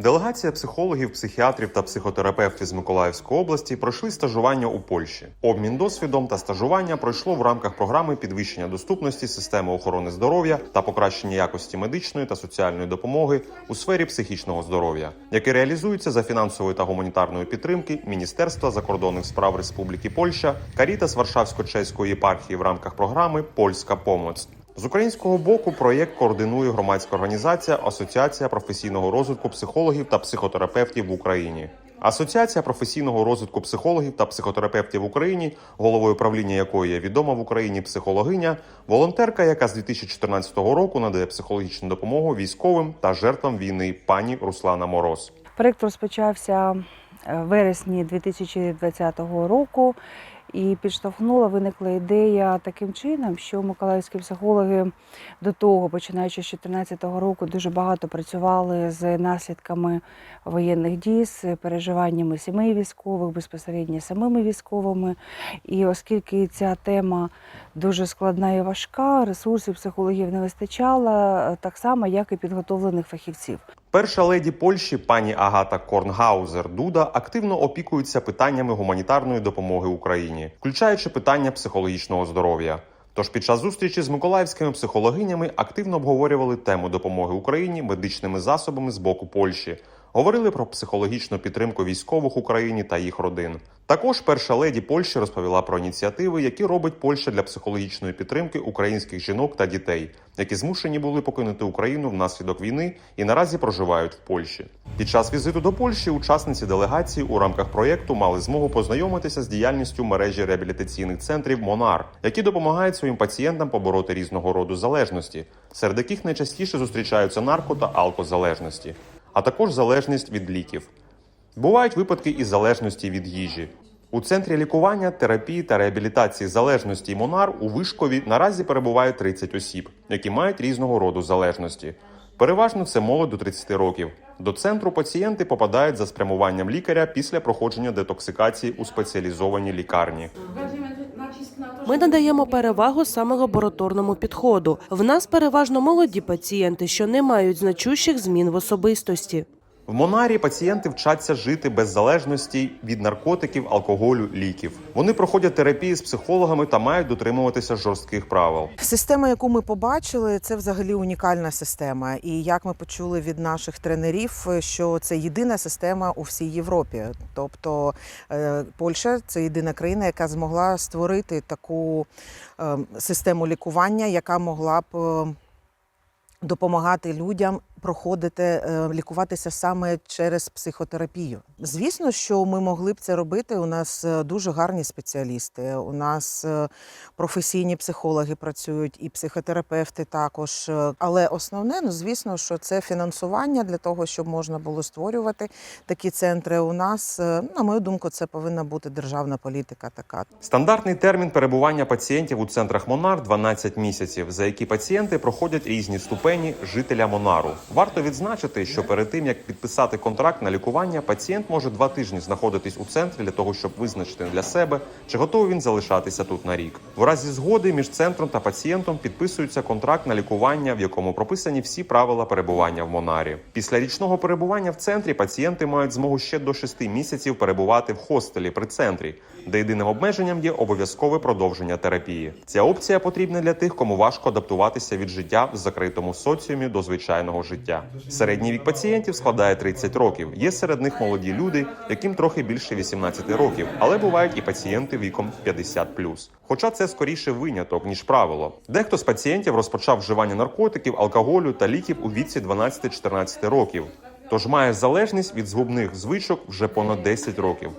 Делегація психологів, психіатрів та психотерапевтів з Миколаївської області пройшли стажування у Польщі. Обмін досвідом та стажування пройшло в рамках програми підвищення доступності системи охорони здоров'я та покращення якості медичної та соціальної допомоги у сфері психічного здоров'я, яке реалізується за фінансової та гуманітарної підтримки Міністерства закордонних справ Республіки Польща, Карітас Варшавсько-Чеської єпархії в рамках програми Польська помоць. З українського боку проєкт координує громадська організація Асоціація професійного розвитку психологів та психотерапевтів в Україні. Асоціація професійного розвитку психологів та психотерапевтів в Україні, головою правління якої є відома в Україні психологиня, волонтерка, яка з 2014 року надає психологічну допомогу військовим та жертвам війни пані Руслана Мороз. Проєкт розпочався е, в вересні 2020 року і підштовхнула, виникла ідея таким чином, що миколаївські психологи до того, починаючи з 2014 року, дуже багато працювали з наслідками воєнних дій, з переживаннями сімей військових, безпосередньо самими військовими. І оскільки ця тема дуже складна і важка, ресурсів психологів не вистачало, так само, як і підготовлених фахівців. Перша леді Польщі пані Агата Корнгаузер Дуда активно опікується питаннями гуманітарної допомоги Україні, включаючи питання психологічного здоров'я. Тож під час зустрічі з миколаївськими психологинями активно обговорювали тему допомоги Україні медичними засобами з боку Польщі. Говорили про психологічну підтримку військових в Україні та їх родин. Також перша леді Польщі розповіла про ініціативи, які робить Польща для психологічної підтримки українських жінок та дітей, які змушені були покинути Україну внаслідок війни і наразі проживають в Польщі. Під час візиту до Польщі учасниці делегації у рамках проєкту мали змогу познайомитися з діяльністю мережі реабілітаційних центрів Монар, які допомагають своїм пацієнтам побороти різного роду залежності, серед яких найчастіше зустрічаються нарко та алкозалежності, а також залежність від ліків. Бувають випадки із залежності від їжі. У центрі лікування, терапії та реабілітації залежності Монар у Вишкові наразі перебуває 30 осіб, які мають різного роду залежності. Переважно це молодь до 30 років. До центру пацієнти попадають за спрямуванням лікаря після проходження детоксикації у спеціалізованій лікарні. Ми надаємо перевагу саме лабораторному підходу. В нас переважно молоді пацієнти, що не мають значущих змін в особистості. В Монарі пацієнти вчаться жити без залежності від наркотиків, алкоголю, ліків. Вони проходять терапії з психологами та мають дотримуватися жорстких правил. Система, яку ми побачили, це взагалі унікальна система. І як ми почули від наших тренерів, що це єдина система у всій Європі. Тобто е, Польща це єдина країна, яка змогла створити таку е, систему лікування, яка могла б е, допомагати людям проходити е, лікуватися саме через психотерапію. Звісно, що ми могли б це робити. У нас е, дуже гарні спеціалісти. У нас е, професійні психологи працюють і психотерапевти також. Але основне, ну звісно, що це фінансування для того, щоб можна було створювати такі центри. У нас, на мою думку, це повинна бути державна політика така. Стандартний термін перебування пацієнтів у центрах Монар 12 місяців, за які пацієнти проходять різні ступені жителя Монару. Варто відзначити, що перед тим як підписати контракт на лікування, пацієнт може два тижні знаходитись у центрі для того, щоб визначити для себе, чи готовий він залишатися тут на рік. В разі згоди між центром та пацієнтом підписується контракт на лікування, в якому прописані всі правила перебування в Монарі. Після річного перебування в центрі пацієнти мають змогу ще до 6 місяців перебувати в хостелі при центрі, де єдиним обмеженням є обов'язкове продовження терапії. Ця опція потрібна для тих, кому важко адаптуватися від життя в закритому соціумі до звичайного життя. Середній вік пацієнтів складає 30 років. Є серед них молоді люди, яким трохи більше 18 років, але бувають і пацієнти віком 50+. Хоча це скоріше виняток ніж правило. Дехто з пацієнтів розпочав вживання наркотиків, алкоголю та ліків у віці 12-14 років. Тож має залежність від згубних звичок вже понад 10 років.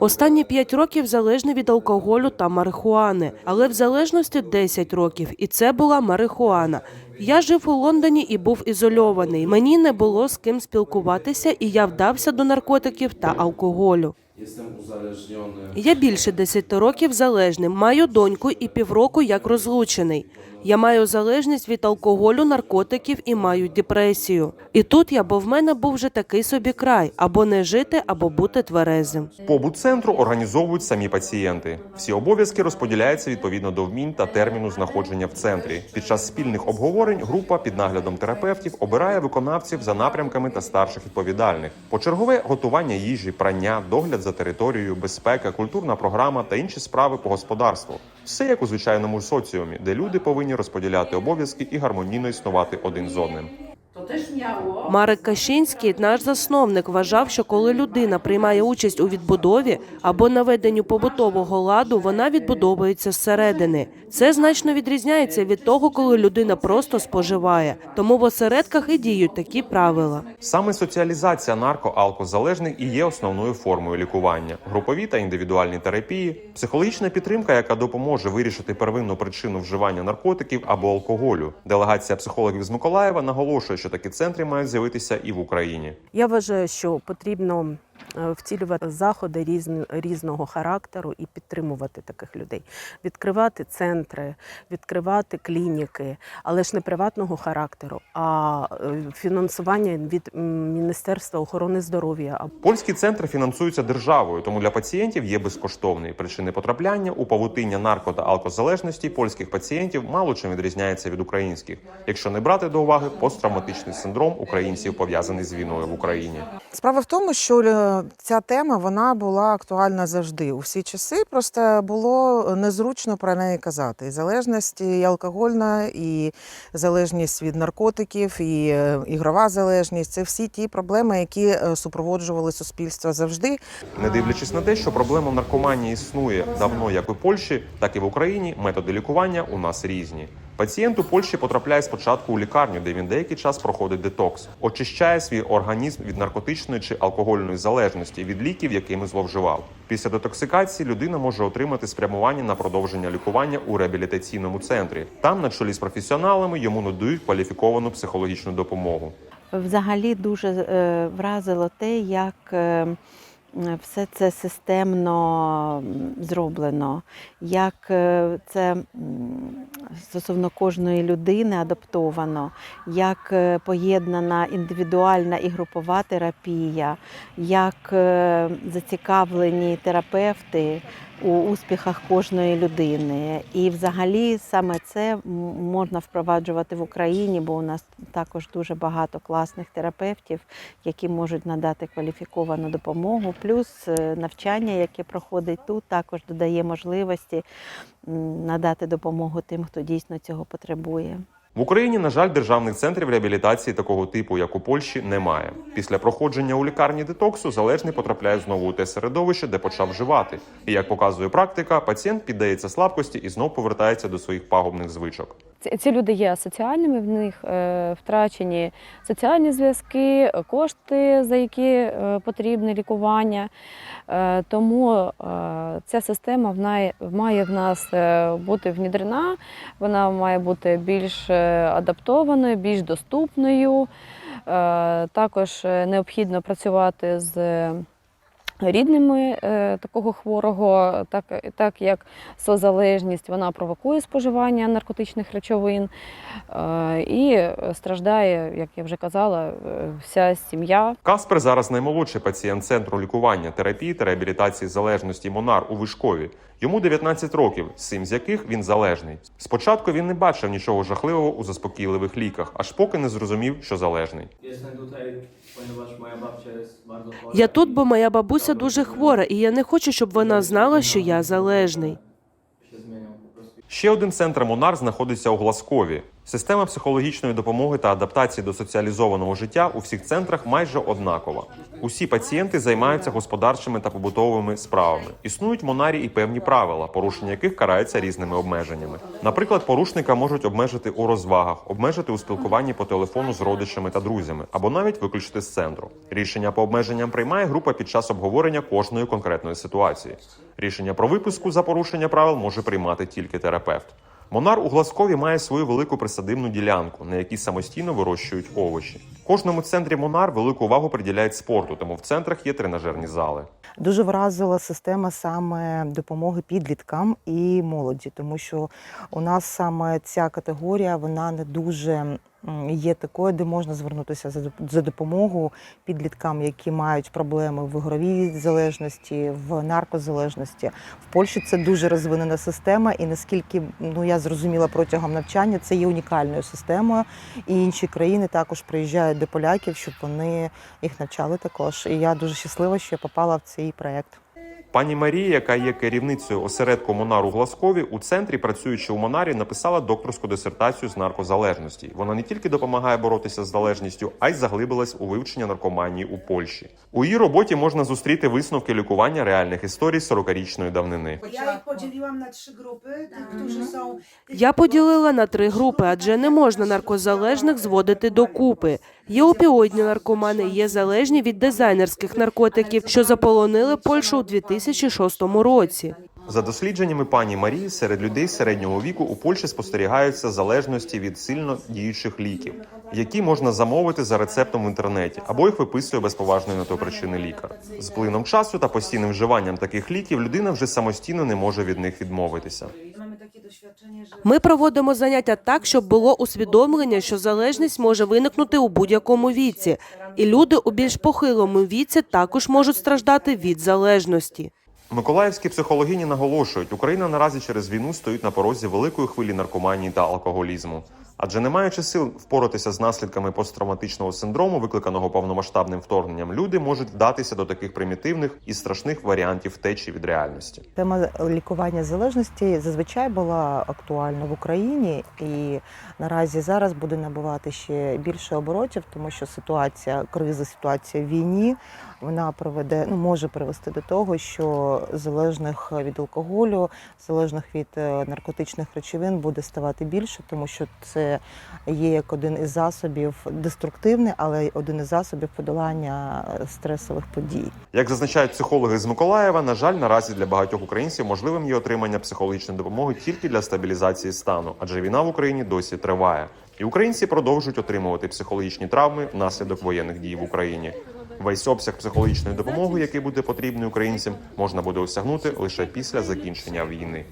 Останні п'ять років залежний від алкоголю та марихуани, але в залежності 10 років, і це була марихуана. Я жив у Лондоні і був ізольований. Мені не було з ким спілкуватися, і я вдався до наркотиків та алкоголю. Я більше 10 років залежним, маю доньку і півроку як розлучений. Я маю залежність від алкоголю, наркотиків і маю депресію. І тут я, бо в мене був вже такий собі край: або не жити, або бути тверезим. Побут центру організовують самі пацієнти. Всі обов'язки розподіляються відповідно до вмінь та терміну знаходження в центрі. Під час спільних обговорень група під наглядом терапевтів обирає виконавців за напрямками та старших відповідальних. Почергове готування їжі, прання, догляд за територією, безпека, культурна програма та інші справи по господарству. Все як у звичайному соціумі, де люди повинні розподіляти обов'язки і гармонійно існувати один з одним. Марek Кащинський, наш засновник, вважав, що коли людина приймає участь у відбудові або наведенню побутового ладу, вона відбудовується зсередини. Це значно відрізняється від того, коли людина просто споживає. Тому в осередках і діють такі правила. Саме соціалізація нарко-алкозалежних і є основною формою лікування. Групові та індивідуальні терапії, психологічна підтримка, яка допоможе вирішити первинну причину вживання наркотиків або алкоголю. Делегація психологів з Миколаєва наголошує, що такі центри мають з'явитися і в Україні. Я вважаю, що потрібно втілювати заходи різн- різного характеру і підтримувати таких людей, відкривати центри, відкривати клініки, але ж не приватного характеру, а е, фінансування від Міністерства охорони здоров'я. А Польські центри фінансуються державою, тому для пацієнтів є безкоштовний. Причини потрапляння у павутиння нарко та алкозалежності польських пацієнтів мало чим відрізняється від українських, якщо не брати до уваги посттравматичний синдром українців пов'язаний з війною в Україні. Справа в тому, що е, ця тема вона була актуальна завжди. У всі часи просто було незручно про неї казати. Залежність і алкогольна, і залежність від наркотиків, і е, ігрова залежність це всі ті проблеми, які е, супроводжували суспільство завжди. Не дивлячись на те, що проблема наркоманії існує давно як у Польщі, так і в Україні. Методи лікування у нас різні. Пацієнт у Польщі потрапляє спочатку у лікарню, де він деякий час проходить детокс, очищає свій організм від наркотичної чи алкогольної залежності від ліків, якими зловживав. Після детоксикації людина може отримати спрямування на продовження лікування у реабілітаційному центрі. Там, на чолі з професіоналами, йому надають кваліфіковану психологічну допомогу. Взагалі дуже е, вразило те, як е, все це системно зроблено, як е, це стосовно кожної людини адаптовано, як е, поєднана індивідуальна і групова терапія, як е, зацікавлені терапевти у успіхах кожної людини. І взагалі саме це можна впроваджувати в Україні, бо у нас також дуже багато класних терапевтів, які можуть надати кваліфіковану допомогу. Плюс е, навчання, яке проходить тут, також додає можливості надати допомогу тим, хто дійсно цього потребує. В Україні, на жаль, державних центрів реабілітації такого типу, як у Польщі, немає. Після проходження у лікарні детоксу залежний потрапляє знову у те середовище, де почав вживати. І як показує практика, пацієнт піддається слабкості і знов повертається до своїх пагубних звичок. Ці, люди є асоціальними, в них е, втрачені соціальні зв'язки, кошти, за які е, потрібне лікування. Е, тому ця система в має в нас бути внідрена, вона має бути більш адаптованою, більш доступною. Також необхідно працювати з рідними е, такого хворого, так, так як созалежність вона провокує споживання наркотичних речовин е, і страждає, як я вже казала, е, вся сім'я. Каспер зараз наймолодший пацієнт центру лікування, терапії та реабілітації залежності Монар у Вишкові. Йому 19 років, сім з яких він залежний. Спочатку він не бачив нічого жахливого у заспокійливих ліках, аж поки не зрозумів, що залежний. Я тут, бо моя бабуся дуже хвора, і я не хочу, щоб вона знала, що я залежний. Ще один центр Монар знаходиться у Глазкові. Система психологічної допомоги та адаптації до соціалізованого життя у всіх центрах майже однакова. Усі пацієнти займаються господарчими та побутовими справами. Існують Монарі і певні правила, порушення яких караються різними обмеженнями. Наприклад, порушника можуть обмежити у розвагах, обмежити у спілкуванні по телефону з родичами та друзями, або навіть виключити з центру. Рішення по обмеженням приймає група під час обговорення кожної конкретної ситуації. Рішення про виписку за порушення правил може приймати тільки терапевт. Монар у Глазкові має свою велику присадибну ділянку, на якій самостійно вирощують овочі. Кожному центрі Монар велику увагу приділяють спорту, тому в центрах є тренажерні зали. Дуже вразила система саме допомоги підліткам і молоді, тому що у нас саме ця категорія вона не дуже є такою, де можна звернутися за доп- допомогою підліткам, які мають проблеми в ігровій залежності, в наркозалежності. В Польщі це дуже розвинена система, і наскільки ну я зрозуміла протягом навчання, це є унікальною системою. І інші країни також приїжджають до поляків, щоб вони їх навчали також. І я дуже щаслива, що я попала в цей проект. Пані Марія, яка є керівницею осередку Монар у Гласкові, у центрі, працюючи у Монарі, написала докторську дисертацію з наркозалежності. Вона не тільки допомагає боротися з залежністю, а й заглибилась у вивчення наркоманії у Польщі. У її роботі можна зустріти висновки лікування реальних історій 40-річної давнини. Trzy grupy, tych, którzy są... Я поділила на три групи, адже не можна наркозалежних зводити докупи. Є опіоїдні наркомани, є залежні від дизайнерських наркотиків, що заполонили Польщу у 2006 році. За дослідженнями пані Марії, серед людей середнього віку у Польщі спостерігаються залежності від сильно діючих ліків, які можна замовити за рецептом в інтернеті, або їх виписує без поважної на то причини лікар. З плином часу та постійним вживанням таких ліків людина вже самостійно не може від них відмовитися. Ми проводимо заняття так, щоб було усвідомлення, що залежність може виникнути у будь-якому віці, і люди у більш похилому віці також можуть страждати від залежності. Миколаївські психологині наголошують, Україна наразі через війну стоїть на порозі великої хвилі наркоманії та алкоголізму. Адже не маючи сил впоратися з наслідками посттравматичного синдрому, викликаного повномасштабним вторгненням, люди можуть вдатися до таких примітивних і страшних варіантів втечі від реальності. Тема лікування залежності зазвичай була актуальна в Україні, і наразі зараз буде набувати ще більше оборотів, тому що ситуація, криза ситуація в війні, вона приведе, ну може привести до того, що залежних від алкоголю, залежних від е, наркотичних речовин буде ставати більше, тому що це є як один із засобів деструктивний, але й один із засобів подолання е, стресових подій. Як зазначають психологи з Миколаєва, на жаль, наразі для багатьох українців можливим є отримання психологічної допомоги тільки для стабілізації стану, адже війна в Україні досі триває. І українці продовжують отримувати психологічні травми внаслідок воєнних дій в Україні. Весь обсяг психологічної допомоги, який буде потрібний українцям, можна буде осягнути лише після закінчення війни.